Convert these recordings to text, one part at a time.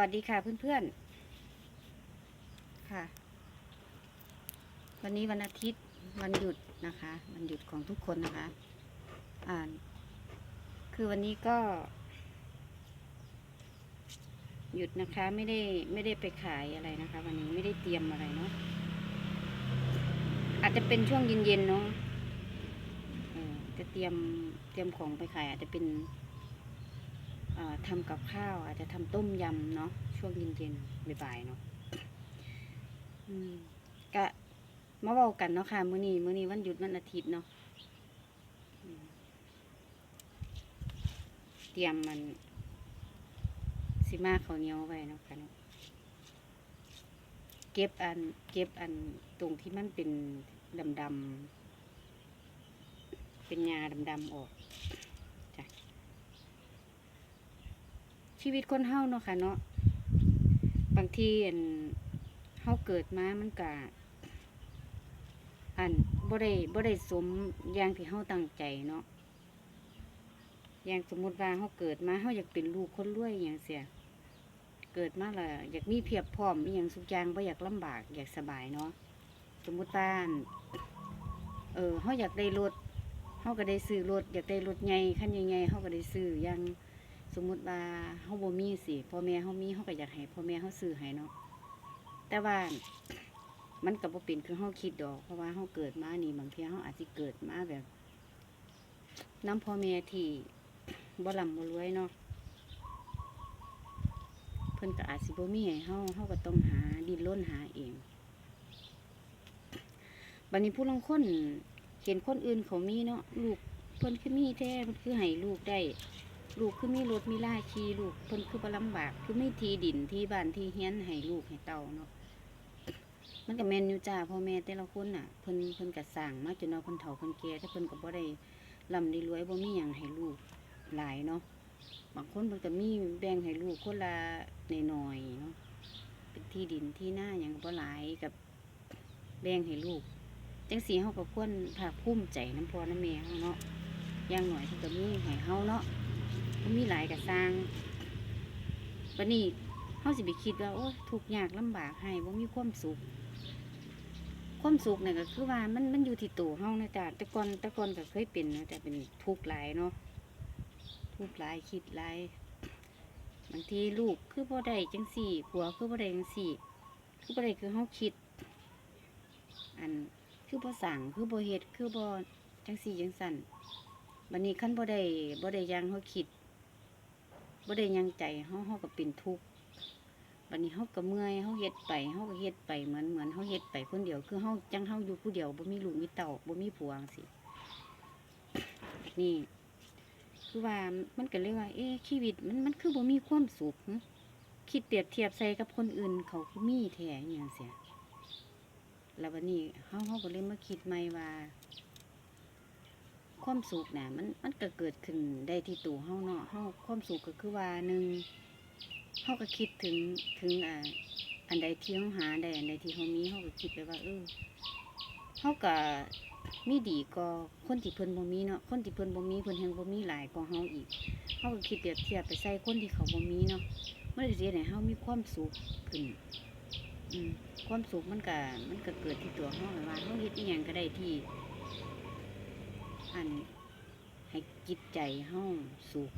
วัสดีค่ะเพื่อนๆ ค่ะ วันนี้วันอาทิตย์วันหยุดนะคะวันหยุดของทุกคนนะคะอ่านคือวันนี้ก็ หยุดนะคะไม่ได้ไม่ได้ไปขายอะไรนะคะ วันนี้ไม่ได้เตรียมอะไรเนาะอาจจะเป็นช่วงเย็นๆเนาะจะเตรียมเตรียมของไปขายอาจจะเป็น ทำกับข้าวอาจจะทำต้มยำเนาะช่วงเย็นๆบ่ายๆเนาะอืมกะมาเว้ากันเนาะค่ะ มื้อนี้มื้อนี้วันหยุดวันอาทิตย์เนาะเตรียมมันสิมาข้าวเหนียวไว้เนาะค่ะเนาะเก็บอันเก็บอันตรงที่มันเป็นดำๆเป็นหญ้าดำๆออก ชีวิตคนเฮาเนาะค่ะเนาะบางทีอันเฮาเกิดมามันกะอันบ่ได้บ่ได้สมอย่างที่เฮาตั้งใจเนาะอย่างสมมุติว่าเฮาเกิดมาเฮาอยากเป็นลูกคนรวยอย่างเสียเกิดมาและอยากมีเพียบพร้อมมีอย่างสุกอย่างบ่อยากลำบาก อยากสบายเนาะสมมุติว่าเออเฮาอยากได้รถเฮาก็ได้ซื้อรถอยากได้รถใหญ่คันใหญ่ๆเฮาก็ได้ซื้ออย่าง สมมุติว่าเฮาบ่มีสิพ่อแม่เฮามีเฮาก็อยากให้พ่อแม่เฮาซื้อให้เนาะแต่ว่ามันก็บ่เป็นคือเฮาคิดดอก เพราะว่าเฮาเกิดมานี่บางเทีเฮาอาจสิเกิดมาแบบ น้ำพ่อแม่ที่บ่ร่ำบ่รวยเนาะเพิ่นก็อาจสิบ่มีให้เฮาเฮาก็ต้องหาดิ้นรนหาเองบัดนี้ผู้ลางคนเห็นคนอื่นเขามีเนาะลูกเพิ่นคือมีแท้เพิ่นคือให้ลูกได้ ลูกคือมีรถมีล่าขี่ลูกเพิ่นคือบ่ลำบาก คือไม่ทีดินที่บ้านที่เฮียนให้ลูกให้เต้าเนาะมันก็แม่นอยู่จ้าพ่อแม่แต่ละคนน่ะเพิ่นเพิ่นก็สร้างมาจนเนาเพิ่นเฒ่าเพิ่นแก่แต่เพิ่นก็บ่ได้ร่ำได้รวยบ่มีหยังให้ลูกหลายเนาะบางคนเพิ่นก็มีแบ่งให้ลูกคนละน้อยๆเนาะเป็นที่ดินที่หน้าหยังก็บ่หลายกับแบ่งให้ลูกจังสีเฮาก็ควรภาคภูมิใจน้ำพ่อน้ำแม่เฮาเนาะอย่างหน้อยเพิ่นก็มีให้เฮาเนาะ มันมีหลายกระสร้างวันนี้เขาสิไปคิดว่าโอ้ทุกยากลำบากให้บ่ามีความสุข ความสุขเนี่ยก็คือว่ามันมันอยู่ที่ตัวเฮานะจ๊ะแต่ก่อนแต่ก่อนก็เคยเป็นนะแต่เป็นทุกข์หลายเนาะทุกข์หลายคิดหลายบางทีลูกคือบ่ได้จังสี่ผัวคือบ่ได้จังสี่ คือบ่ได้คือเฮาคิด อันคือบ่สั่งคือบ่เฮ็ดคือบ่จังสี่จังสั่นบันนี้ขั้นบ่ได้บ่ได้ยังเขาคิด บ่ได้ยังใจเฮาเฮาก็เป็นทุกข์บัดนี้เฮาก็เมื่อยเฮาเฮ็ดไปเฮาก็เฮ็ดไปเหมือนเหมือนเฮาเฮ็ดไปคนเดียว คือเฮาจังเฮาอยู่ผู้เดียวบ่มีลูกมีเต้าบ่มีผัวจังซี่นี่ คือว่ามันก็เลยว่า เอ๊ะชีวิตมันมันคือบ่มีความสุขคิดเปรียบเทียบใส่กับคนอื่น เขาคือมีแท้อหยังเสียแล้ววันนี้เฮาเฮาก็เลยมาคิดใหม่ว่า ความสุขน่ะมันมันก็เกิดขึ้นได้ที่ตัวเฮาเนาะเฮาความสุขก็คือว่าหนึ่งเฮาก็คิดถึงถึงอ่าอันใดที่เฮาหาได้อันใดที่เฮามีเฮาก็คิดไปว่าเออเฮาก็มีดีก็คนที่เพิ่นบ่มีเนาะคนที่เพิ่นบ่มีเพิ่นแฮงบ่มีหลายกว่าเฮาอีกเฮาก็คิดเปรียบเทียบไปใส่คนที่เขาบ่มีเนาะมันสิเฮ็ดให้เฮามีความสุขขึ้นอืมความสุขมันก็มันก็เกิดที่ตัวเฮาว่าเฮาเฮ็ดอีหยังก็ได้ที่ อัน ให้จิตใจเฮาสุข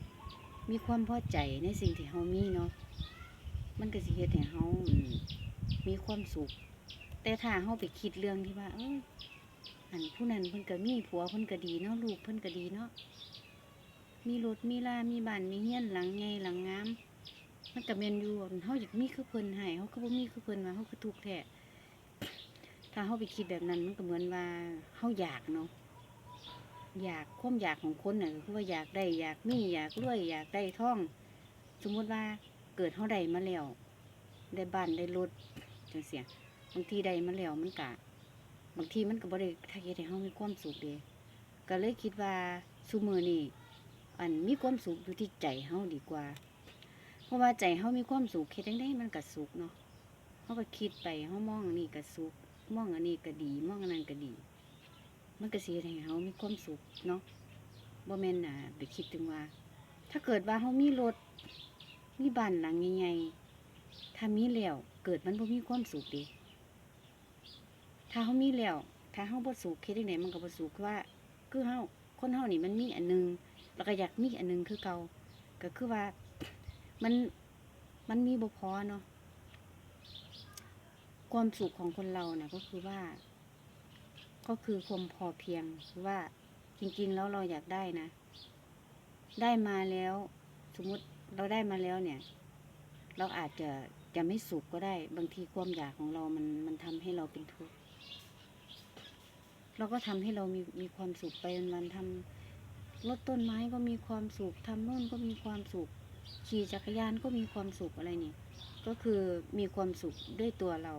มีความพอใจในสิ่งที่เฮามีเนาะมันก็สิเฮ็ดให้เฮามีความสุข แต่ถ้าเฮาไปคิดเรื่องที่ว่า เอออันผู้นั้นเพิ่นก็มีผัวเพิ่นก็ดีเนาะลูกเพิ่นก็ดีเนาะมีรถมีลามีบ้านมีเฮียนหลังใหญ่หลังงามมันก็แม่นอยู่เฮาอยากมีคือเพิ่นให้เฮาก็บ่มีคือเพิ่นว่าเฮาคือทุกข์แท้ถ้าเฮาไปคิดแบบนั้นมันก็เหมือนว่าเฮาอยากเนาะ อยากความอยากของคนน่ะคือว่าอยากได้อยากมีอยากรวยอยากได้ท่อง สมมุติว่าเกิดเฮาได้มาแล้วได้บ้านได้รถจังเสียบางทีได้มาแล้วมันกะบางทีมันก็บ่ได้ถ้าเฮ็ดให้เฮามีความสุขเด้ก็เลยคิดว่าซุมื้อนี้อันมีความสุขอยู่ที่ใจเฮาดีกว่า เพราะว่าใจเฮามีความสุขเฮ็ดจังไดมันก็สุขเนาะเฮาก็คิดไปเฮามองอันนี้ก็สุขมองอันนี้ก็ดี มองอันนั้นก็ดี มันก็สิให้เฮามีความสุขเนาะบ่แม่นน่ะไปคิดถึงว่า ถ้าเกิดว่าเฮามีรถมีบ้านหลังใหญ่ๆถ้ามีแล้วเกิดมันบ่มีความสุขดิถ้าเฮามีแล้วถ้าเฮาบ่สุขเฮ็ดจังไดมันก็บ่สุขว่า คือเฮาคนเฮานี่มันมีอันหนึงแล้วก็อยากมีอันหนึงคือเก่าก็คือว่ามันมันมีบ่พอเนาะความสุขของคนเราเนี่ยก็คือว่า ก็คือความพอเพียงว่าจริงๆแล้วเราอยากได้นะ ได้มาแล้ว สมมุติเราได้มาแล้วเนี่ย เราอาจจะจะไม่สุขก็ได้ บางทีความอยากของเรามันมันทำให้เราเป็นทุกข์เราก็ทำให้เรามีมีความสุขไปวันๆทำรดต้นไม้ก็มีความสุขทำโน่นก็มีความสุข ขี่จักรยานก็มีความสุขอะไรนี่ก็คือมีความสุขด้วยตัวเรา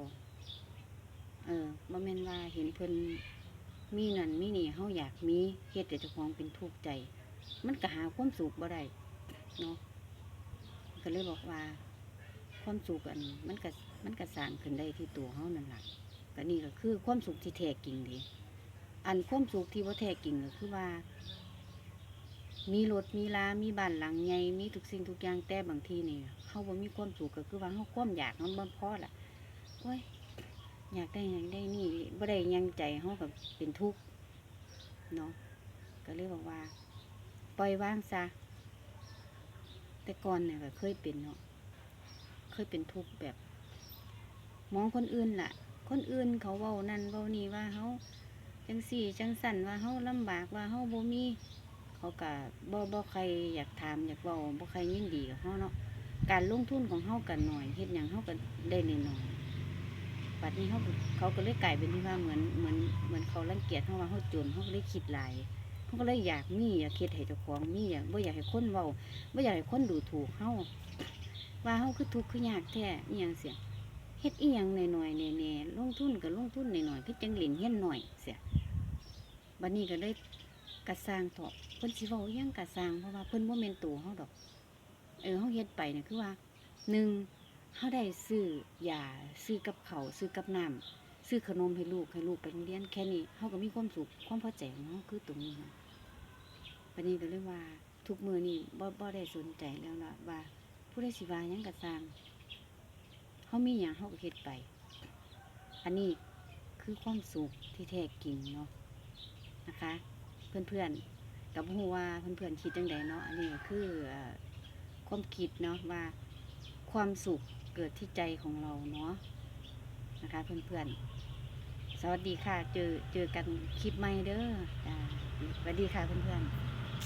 เออบ่แม่นว่าเห็นเพิ่น มีนั่นมีนี่เฮาอยากมีเฮ็ดแต่เจ้าของเป็นทุกข์ใจ มันก็หาความสุขบ่ได้เนาะก็เลยบอกว่า ความสุขอันมันก็มันก็สร้างขึ้นได้ที่ตัวเฮานั่นล่ะก็นี่ก็คือความสุขที่แท้จริงดิอันความสุขที่บ่แท้จริงก็คือว่า มีรถมีลามีบ้านหลังใหญ่มีทุกสิ่งทุกอย่างแต่บางทีนี่เฮาบ่มีความสุขก็คือว่าเฮาความอยากมันบ่พอล่ะโอ้ย อยากได้หยังได้นี่บ่ได้ยังใจเฮาก็เป็นทุกข์เนาะก็เลยบอกว่า ปล่อยวางซะแต่ก่อนเนี่ยก็เคยเป็นเนาะเคยเป็นทุกข์แบบ มองคนอื่นล่ะ คนอื่นเขาเว้านั่นเว้านี่ว่าเฮาจังสี่จังสั่นว่าเฮาลำบากว่าเฮาบ่มีเขาก็บ่บ่ใครอยากถามอยากเว้าบ่ใครยินดีกับเฮาเนาะการลงทุนของเฮากันหน่อยเฮ็ดหยังเฮาก็ได้น้อย บัดนี้เฮาเขาก็เลยกลายเป็นที่ว่าเหมือนเหมือนเหมือนเขารังเกียจเฮาว่าเฮาจนเฮาก็เลยคิดหลายเขาก็เลยอยากมีอยากคิดให้เจ้าของมีอยากบ่อยากให้คนเว้าบ่อยากให้คนดูถูกเฮาว่าเฮาคือทุกข์คือยากแท้อีหยังเสียเฮ็ดอีหยังหน่อยๆแน่ๆลงทุนก็ลงทุนหน่อยๆคือจังหรียญเฮียนหน่อยเสียบัดนี้ก็เลยกระสร้างถาะเพิ่นสิเว้ายังกระสร้างเพราะว่าเพิ่นบ่แม่นตัวเฮาดอก เออเฮาเฮ็ดไปเนี่ยคือว่าหนึ่ง เฮาได้ซื้อยาซื้อกับเขาซื้อกับน้ำซื้อขนมให้ลูกให้ลูกไปโรงเรียนแค่นี้เฮาก็มีความสุขความพอใจของเฮาคือตรงนี้นะวันนี้ก็เลยว่าทุกมือนี่บ่บ่ได้สนใจแล้วล่ะว่าผู้ใดสิวายังก็สร้างเฮามีหยังเฮาก็เฮ็ดไป อันนี้คือความสุขที่แท้จริงเนาะนะคะ เพื่อนๆกับฮู้ว่าเพื่อนๆคิดจังใดเนาะอันนี้คือความคิดเนาะว่าความสุข เกิดที่ใจของเราเนาะนะคะเพื่อนๆ สวัสดีค่ะ เจอเจอกันคลิปใหม่เด้อจ้าสวัสดีค่ะเพื่อนๆ